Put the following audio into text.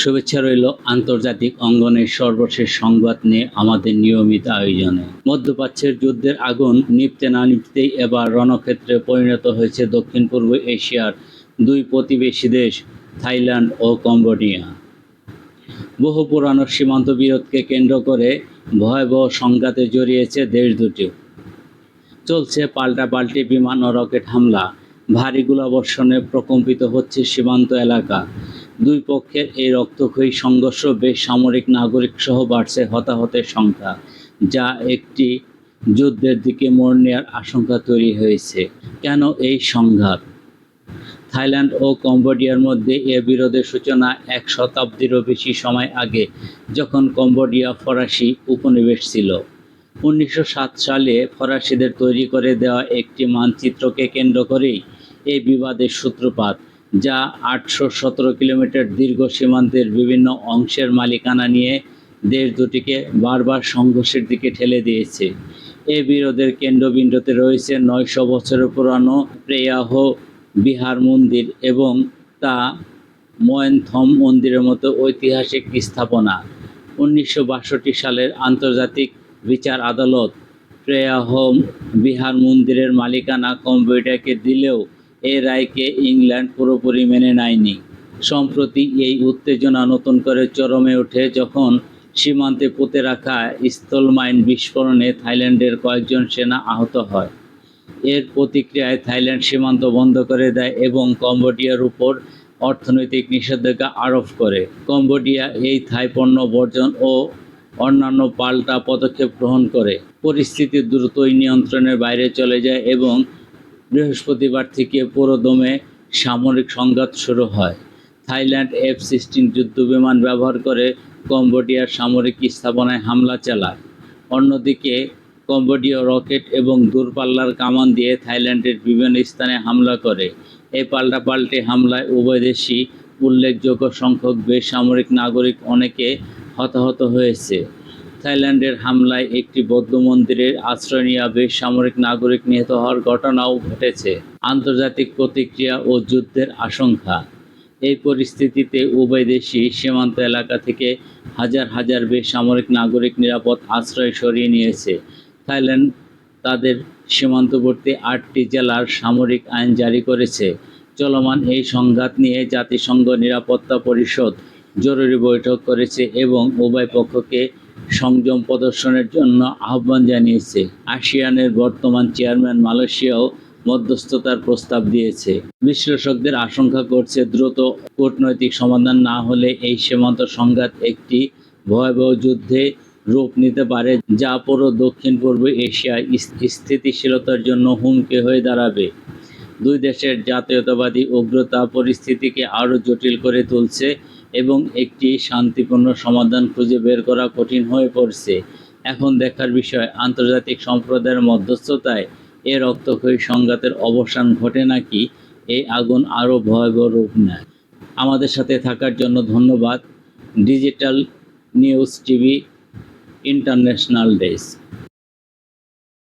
শুভেচ্ছা রইল আন্তর্জাতিক অঙ্গনের সর্বশেষ সংবাদ নিয়ে আমাদের নিয়মিত আয়োজনে। মধ্যপ্রাচ্যের যুদ্ধের আগুন নিপতে না নিপতেই এবার রণক্ষেত্রে পরিণত হয়েছে দক্ষিণ পূর্ব এশিয়ার দুই প্রতিবেশী দেশ, থাইল্যান্ড ও কম্বোডিয়া। বহু পুরানো সীমান্ত বিরোধকে কেন্দ্র করে ভয়াবহ সংঘাতে জড়িয়েছে দেশ দুটি। চলছে পাল্টাপাল্টি বিমান ও রকেট হামলা। ভারী গোলাবর্ষণে প্রকম্পিত হচ্ছে সীমান্ত এলাকা। দুই পক্ষের এই রক্তক্ষয়ী সংঘর্ষ বেশ সামরিক নাগরিক সহ বাড়ছে হতাহতের সংখ্যা, যা একটি যুদ্ধের দিকে মোড় নেওয়ার আশঙ্কা তৈরি হয়েছে। কেন এই সংঘাত? থাইল্যান্ড ও কম্বোডিয়ার মধ্যে এ বিরোধের সূচনা এক শতাব্দীরও বেশি সময় আগে, যখন কম্বোডিয়া ফরাসি উপনিবেশ ছিল। উনিশশো সাত সালে ফরাসিদের তৈরি করে দেওয়া একটি মানচিত্রকে কেন্দ্র করেই এই বিবাদের সূত্রপাত। যা আটশো সতেরো কিলোমিটার দীর্ঘ সীমান্তের বিভিন্ন অংশের মালিকানা নিয়ে দেশ দুটিকে বারবার সংঘর্ষের দিকে ঠেলে দিয়েছে। এই বিরোধের কেন্দ্রবিন্দুতে রয়েছে নয়শো বছরের পুরানো প্রেয়াহ বিহার মন্দির এবং তা ময়নথম মন্দিরের মতো ঐতিহাসিক স্থাপনা। উনিশশো বাষট্টি সালের আন্তর্জাতিক বিচার আদালত প্রেয়াহম বিহার মন্দিরের মালিকানা কম্পিউটারকে দিলেও এই রায়কে ইংল্যান্ড পুরোপুরি মেনে নেয়নি। সম্প্রতি এই উত্তেজনা নতুন করে চরমে ওঠে যখন সীমান্তে পুঁতে রাখা স্থল মাইন বিস্ফোরণে থাইল্যান্ডের কয়েকজন সেনা আহত হয়। এর প্রতিক্রিয়ায় থাইল্যান্ড সীমান্ত বন্ধ করে দেয় এবং কম্বোডিয়ার উপর অর্থনৈতিক নিষেধাজ্ঞা আরোপ করে। কম্বোডিয়া এই থাই পণ্য বর্জন ও অন্যান্য পাল্টা পদক্ষেপ গ্রহণ করে। পরিস্থিতি দ্রুতই নিয়ন্ত্রণের বাইরে চলে যায় এবং বৃহস্পতিবার থেকে পুরোদমে সামরিক সংঘাত শুরু হয়। থাইল্যান্ড এফ সিক্সটিন যুদ্ধবিমান ব্যবহার করে কম্বোডিয়ার সামরিক স্থাপনায় হামলা চালায়। অন্যদিকে, কম্বোডিয়া রকেট এবং দূরপাল্লার কামান দিয়ে থাইল্যান্ডের বিভিন্ন স্থানে হামলা করে। এই পাল্টাপাল্টি হামলায় উভয় দেশই উল্লেখযোগ্য সংখ্যক বেসামরিক নাগরিক অনেকে হতাহত হয়েছে। থাইল্যান্ডের হামলায় একটি বৌদ্ধ মন্দিরের আশ্রয় নেওয়া বেসামরিক নাগরিক নিহত হওয়ার ঘটনাও ঘটেছে। আন্তর্জাতিক প্রতিক্রিয়া ও যুদ্ধের আশঙ্কা। এই পরিস্থিতিতে উভয় দেশই সীমান্ত এলাকা থেকে হাজার হাজার বেসামরিক নাগরিক নিরাপদ আশ্রয় সরিয়ে নিয়েছে। থাইল্যান্ড তাদের সীমান্তবর্তী আটটি জেলার সামরিক আইন জারি করেছে। চলমান এই সংঘাত নিয়ে জাতিসংঘ নিরাপত্তা পরিষদ জরুরি বৈঠক করেছে এবং উভয় পক্ষকে সংযম প্রদর্শনের জন্য আহ্বান জানিয়েছে। আসিয়ানের বর্তমান চেয়ারম্যান মালয়েশিয়াও মধ্যস্থতার প্রস্তাব দিয়েছে। বিশ্লেষকদের আশঙ্কা করছে দ্রুত কূটনৈতিক সমাধান না হলে এই সীমান্ত সংঘাত একটি ভয়াবহ যুদ্ধে রূপ নিতে পারে, যা পুরো দক্ষিণ পূর্ব এশিয়ায় স্থিতিশীলতার জন্য হুমকি হয়ে দাঁড়াবে। দুই দেশের জাতীয়তাবাদী উগ্রতা পরিস্থিতিকে আরও জটিল করে তুলছে এবং একটি শান্তিপূর্ণ সমাধান খুঁজে বের করা কঠিন হয়ে পড়ছে। এখন দেখার বিষয়, আন্তর্জাতিক সম্প্রদায়ের মধ্যস্থতায় এ রক্তক্ষয়ী সংঘাতের অবসান ঘটে নাকি? এই আগুন আরও ভয়াবহ রূপ নেয়। আমাদের সাথে থাকার জন্য ধন্যবাদ। Digital news TV international desk.